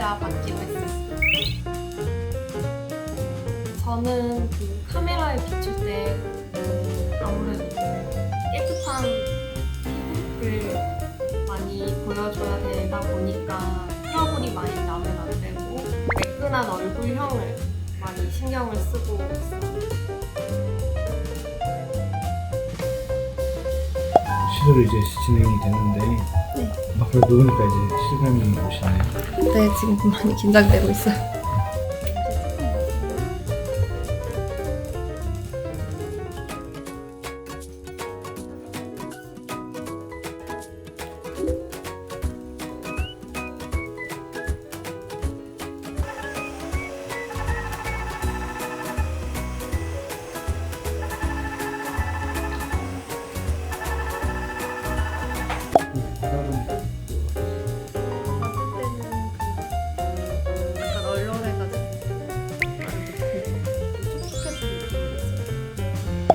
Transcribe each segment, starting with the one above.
카메라 받기로 했었어요. 저는 그 카메라에 비출 때 아무래도 깨끗한 피부를 많이 보여줘야 되다 보니까 트러블이 많이 나면 안 되고 매끈한 얼굴형을 많이 신경을 쓰고 있어요. 시술이 이제 진행이 됐는데 네. 막을 누우니까 이제 실감이 오시나요? 네, 지금 많이 긴장되고 있어요.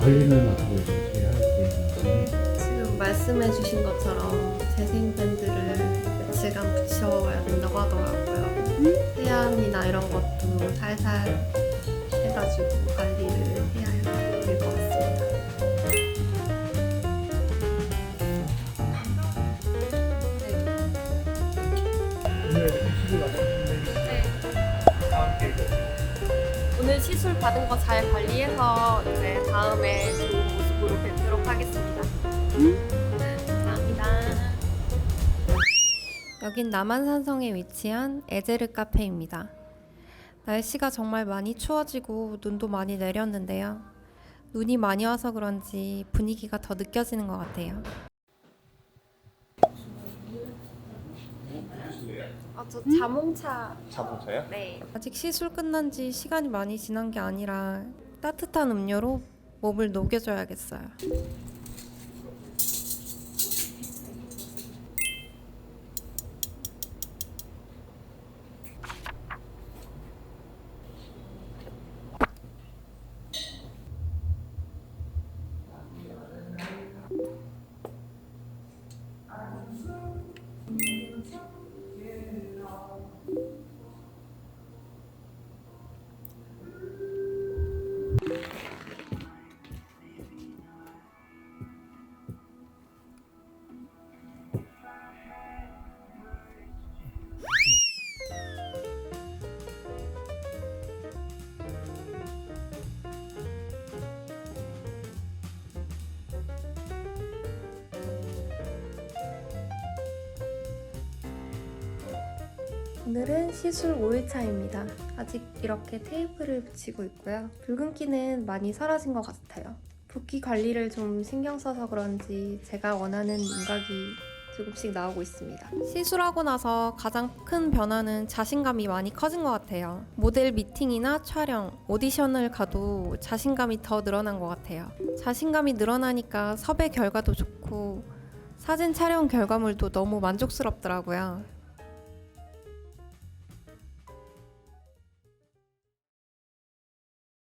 관리는 어떻게 이제 할수 있는지 지금 말씀해주신 것처럼 재생밴드를 며칠간 붙여야 된다고 하더라고요. 세안이나 이런 것도 살살 해가지고 관리를 해야 될 것 같습니다. 오늘 시술 마쳤 오늘 시술 받은 거 잘 관리해서 이제 다음에 좋은 모습으로 뵙도록 하겠습니다. 감사합니다. 여긴 남한산성에 위치한 에제르 카페입니다. 날씨가 정말 많이 추워지고 눈도 많이 내렸는데요. 눈이 많이 와서 그런지 분위기가 더 느껴지는 것 같아요. 저 자몽차 자동차요? 네. 아직 시술 끝난 지 시간이 많이 지난 게 아니라 따뜻한 음료로 몸을 녹여줘야겠어요. 오늘은 시술 5일차입니다. 아직 이렇게 테이프를 붙이고 있고요. 붉은기는 많이 사라진 것 같아요. 붓기 관리를 좀 신경 써서 그런지 제가 원하는 윤곽이 조금씩 나오고 있습니다. 시술하고 나서 가장 큰 변화는 자신감이 많이 커진 것 같아요. 모델 미팅이나 촬영, 오디션을 가도 자신감이 더 늘어난 것 같아요. 자신감이 늘어나니까 섭외 결과도 좋고 사진 촬영 결과물도 너무 만족스럽더라고요.